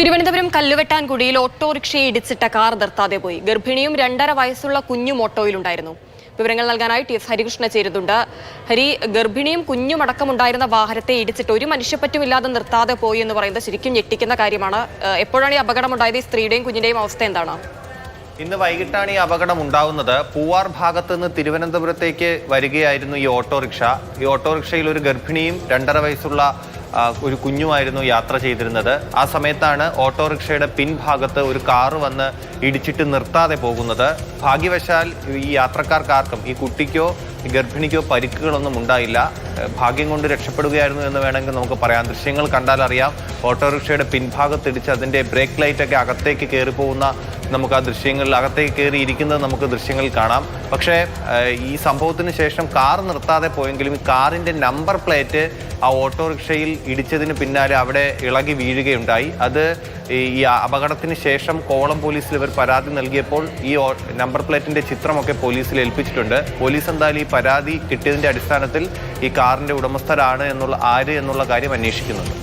Thiruvananthapuram കല്ലുവെട്ടാൻകുടിയിൽ ഓട്ടോറിക്ഷയെ ഇടിച്ചിട്ട car നിർത്താതെ പോയി. ഗർഭിണിയും രണ്ടര വയസ്സുള്ള കുഞ്ഞും ഓട്ടോയിലുണ്ടായിരുന്നു. വിവരങ്ങൾ നൽകാനായി ടി എസ് ഹരികൃഷ്ണ ചേരുന്നുണ്ട്. ഹരി ഗർഭിണിയും കുഞ്ഞും അടക്കമുണ്ടായിരുന്ന വാഹനത്തെ ഇടിച്ചിട്ട് ഒരു മനുഷ്യപ്പറ്റുമില്ലാതെ നിർത്താതെ പോയി എന്ന് പറയുന്നത് ശരിക്കും ഞെട്ടിക്കുന്ന കാര്യമാണ്. എപ്പോഴാണ് ഈ അപകടമുണ്ടായത്? ഈ സ്ത്രീയുടെയും കുഞ്ഞിന്റെയും അവസ്ഥ എന്താണ്? ഇന്ന് വൈകിട്ടാണ് ഈ അപകടം ഉണ്ടാവുന്നത് പൂവാർ ഭാഗത്ത് നിന്ന് തിരുവനന്തപുരത്തേക്ക് വരികയായിരുന്നു ഈ ഓട്ടോറിക്ഷ. ഈ ഓട്ടോറിക്ഷയിൽ ഒരു ഗർഭിണിയും രണ്ടര വയസ്സുള്ള ഒരു കുഞ്ഞുമായിരുന്നു യാത്ര ചെയ്തിരുന്നത്. ആ സമയത്താണ് ഓട്ടോറിക്ഷയുടെ പിൻഭാഗത്ത് ഒരു കാറ് വന്ന് ഇടിച്ചിട്ട് നിർത്താതെ പോകുന്നത്. ഭാഗ്യവശാൽ ഈ യാത്രക്കാർക്കാർക്കും ഈ കുട്ടിക്കോ ഗർഭിണിക്കോ പരിക്കുകളൊന്നും ഉണ്ടായില്ല. ഭാഗ്യം കൊണ്ട് രക്ഷപ്പെടുകയായിരുന്നു എന്ന് വേണമെങ്കിൽ നമുക്ക് പറയാം. ദൃശ്യങ്ങൾ കണ്ടാൽ അറിയാം ഓട്ടോറിക്ഷയുടെ പിൻഭാഗത്തിടിച്ച് അതിന്റെ ബ്രേക്ക് ലൈറ്റൊക്കെ അകത്തേക്ക് കയറി പോകുന്ന നമുക്ക് ആ ദൃശ്യങ്ങളിൽ അകത്തേക്ക് കയറിയിരിക്കുന്നത് നമുക്ക് ദൃശ്യങ്ങൾ കാണാം. പക്ഷേ ഈ സംഭവത്തിന് ശേഷം കാർ നിർത്താതെ പോയെങ്കിലും കാറിന്റെ നമ്പർ പ്ലേറ്റ് ആ ഓട്ടോറിക്ഷയിൽ ഇടിച്ചതിന് പിന്നാലെ അവിടെ ഇളകി വീഴുകയുണ്ടായി. അത് ഈ അപകടത്തിന് ശേഷം കോളം പോലീസിൽ ഇവർ പരാതി നൽകിയപ്പോൾ ഈ നമ്പർ പ്ലേറ്റിന്റെ ചിത്രമൊക്കെ പോലീസിൽ ഏൽപ്പിച്ചിട്ടുണ്ട്. പോലീസ് എന്തായാലും ഈ പരാതി കിട്ടിയതിന്റെ അടിസ്ഥാനത്തിൽ ഈ കാറിന്റെ ഉടമസ്ഥരാണ് എന്നുള്ള ആര് എന്നുള്ള കാര്യം അന്വേഷിക്കുന്നുണ്ട്.